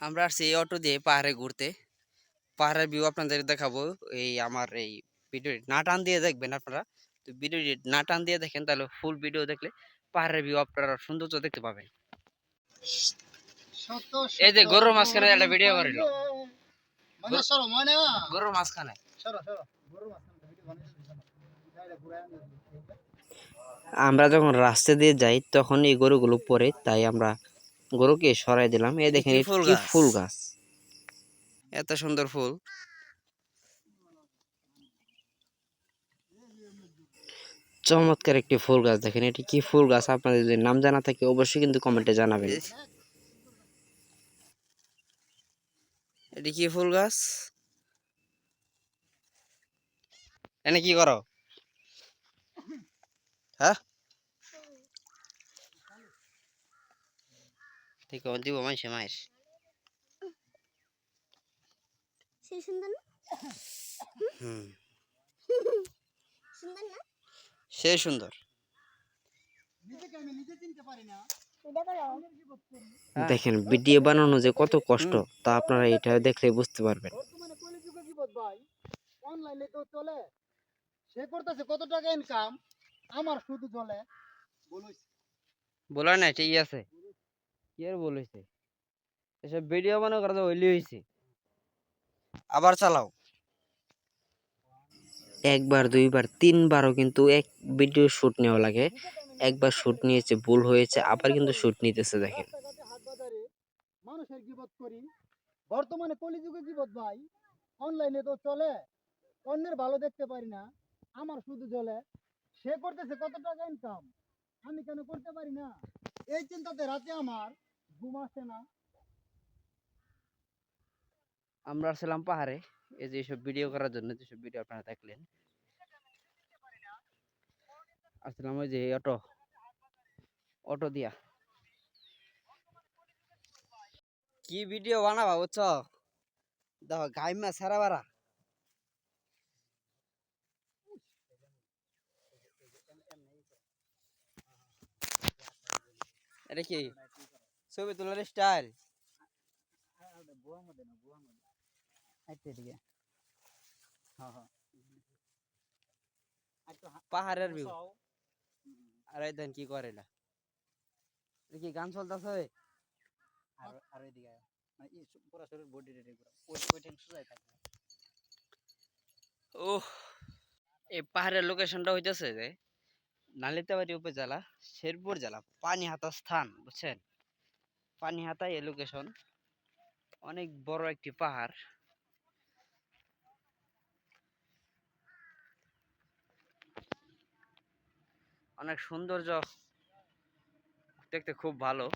আমরা আসছি এই অটো দিয়ে পাহাড়ে ঘুরতে। পাহাড়ের ভিউ আপনাদের দেখাবো। এই আমার এই ভিডিও না টান দিয়ে দেখবেন আপনারা। তো ভিডিওটি না টান দিয়ে দেখেন তাহলে ফুল ভিডিও দেখলে পাহাড়ের ভিউ আপনারা সৌন্দর্য দেখতে পাবেন। এই যে গরুর মাঝখানে একটা ভিডিও করিল গরুর মাঝখানে। ভিডিও আমরা যখন রাস্তা দিয়ে যাই তখন এই গরুগুলো পরে তাই আমরা গরুকে সরাই দিলাম। এই দেখেন কি ফুল ফুল গাছ? এত সুন্দর ফুল। চমৎকার একটি ফুল গাছ দেখেন। এটি কি ফুল গাছ? আপনাদের যদি নাম জানা থাকে অবশ্যই কিন্তু কমেন্টে জানাবেন। এটি কি ফুল গাছ? এনে কি করো? হ্যাঁ? ঠিক দিব মাইসে মাইস সে সুন্দর না হুম সুন্দর না সে সুন্দর নিজেকে আমি নিজে চিনতে পারি না এটা করো। দেখেন ভিডিও বানানো যে কত কষ্ট তা আপনারা এটা দেখলে বুঝতে পারবেন। বর্তমানে কলিযুগে কি বোধ ভাই? অনলাইনে তো চলে। সে করতেছে কত টাকা ইনকাম আমার শুধু চলে বলুস বলার না ঠিক আছে। কি আর বলেছে এসব ভিডিও বানানো করা তো হইলি হয়েছে আবার চালাও। একবার দুইবার তিনবারও কিন্তু এক ভিডিও শুট নেওয়া লাগে। একবার শুট নিয়েছে ভুল হয়েছে আবার কিন্তু শুট নিতেছে দেখেন। মানুষের গিবত করি। বর্তমানে কলিযুগে গিবত ভাই। অনলাইনে তো চলে। অন্যের ভালো দেখতে পারি না। আমার শুধু চলে সে করতেছে কত টাকা ইনকাম আমি কেন করতে পারি না? এই চিন্তাতে রাতে আমার ঘুম আসে না আমরা আসলাম পাহাড়ে, এই যে সব ভিডিও করার জন্য, যেসব ভিডিও আপনারা দেখলেন। আসলাম ওই যে অটো অটো দিয়া। কি ভিডিও বানাবা বুঝছ? দেখো, গাইমা সারা বারা। এটা কি? ছবি তোলার স্টাইল পাহাড়ের ভিউ আর দেন কি করে এটা কি গান চলতেছে? আর আর এদিকে মানে পুরো শরীর বডি রেডি করে ওই ওই টেন থাকবে। ও এই পাহাড়ের লোকেশনটা হইতেছে যে নালিতাবাড়ি উপজেলা শেরপুর জেলা পানি পানিহাতা স্থান বুঝছেন? পানিহাতায় এই লোকেশন অনেক বড় একটি পাহাড়। অনেক সৌন্দর্য দেখতে খুব ভালো।